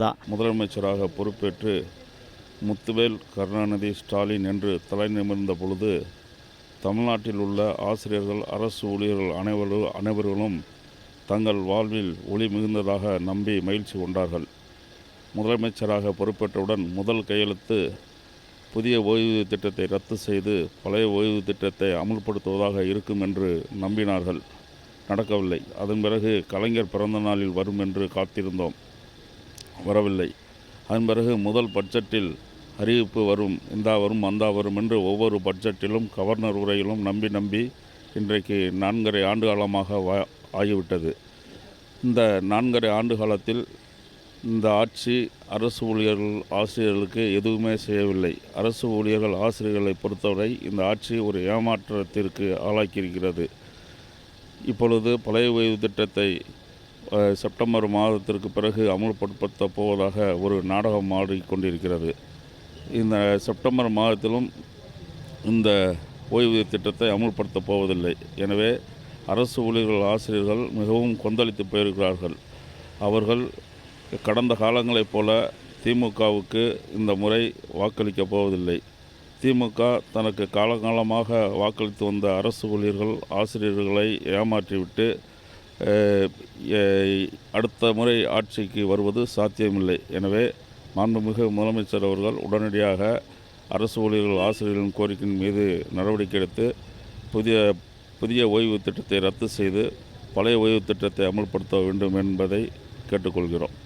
தான் முதலமைச்சராக பொறுப்பேற்று முத்துவேல் கருணாநிதி ஸ்டாலின் என்று தலை நிமிர்ந்த பொழுது தமிழ்நாட்டில் உள்ள ஆசிரியர்கள் அரசு ஊழியர்கள் அனைவரும் அனைவர்களும் தங்கள் வாழ்வில் ஒளி மிகுந்ததாக நம்பி மகிழ்ச்சி கொண்டார்கள். முதலமைச்சராக பொறுப்பேற்றவுடன் முதல் கையெழுத்து புதிய ஓய்வூதிய திட்டத்தை ரத்து செய்து பழைய ஓய்வு திட்டத்தை அமுல்படுத்துவதாக இருக்கும் என்று நம்பினார்கள். நடக்கவில்லை. அதன் பிறகு கலைஞர் பிறந்த நாளில் வரும் என்று காத்திருந்தோம். வரவில்லை. அதன் பிறகு முதல் பட்ஜெட்டில் அறிவிப்பு வரும் இந்தா வரும் அந்தா வரும் என்று ஒவ்வொரு பட்ஜெட்டிலும் கவர்னர் உரையிலும் நம்பி நம்பி இன்றைக்கு நான்கரை ஆண்டு காலமாக வா ஆகிவிட்டது. இந்த நான்கரை ஆண்டு காலத்தில் இந்த ஆட்சி அரசு ஊழியர்கள் ஆசிரியர்களுக்கு எதுவுமே செய்யவில்லை. அரசு ஊழியர்கள் ஆசிரியர்களை பொறுத்தவரை இந்த ஆட்சி ஒரு ஏமாற்றத்திற்கு ஆளாக்கியிருக்கிறது. இப்பொழுது பழைய ஓய்வு திட்டத்தை செப்டம்பர் மாதத்திற்கு பிறகு அமுல்படுத்தப் போவதாக ஒரு நாடகம் ஆடிக்கொண்டிருக்கிறது இந்த செப்டம்பர் மாதத்திலும் இந்த ஓய்வூதிய திட்டத்தை அமுல்படுத்தப் போவதில்லை. எனவே அரசு ஊழியர்கள் ஆசிரியர்கள் மிகவும் கொந்தளித்து போயிருக்கிறார்கள். அவர்கள் கடந்த காலங்களைப் போல திமுகவுக்கு இந்த முறை வாக்களிக்கப் போவதில்லை. திமுக தனக்கு காலகாலமாக வாக்களித்து வந்த அரசு ஊழியர்கள் ஆசிரியர்களை ஏமாற்றிவிட்டு அடுத்த முறை ஆட்சிக்கு வருவது சாத்தியமில்லை. எனவே மாண்புமிகு முதலமைச்சர் அவர்கள் உடனடியாக அரசு ஊழியர்கள் ஆசிரியர்களின் கோரிக்கையின் மீது நடவடிக்கை எடுத்து புதிய புதிய ஓய்வு திட்டத்தை ரத்து செய்து பழைய ஓய்வு திட்டத்தை அமல்படுத்த வேண்டும் என்பதை கேட்டுக்கொள்கிறோம்.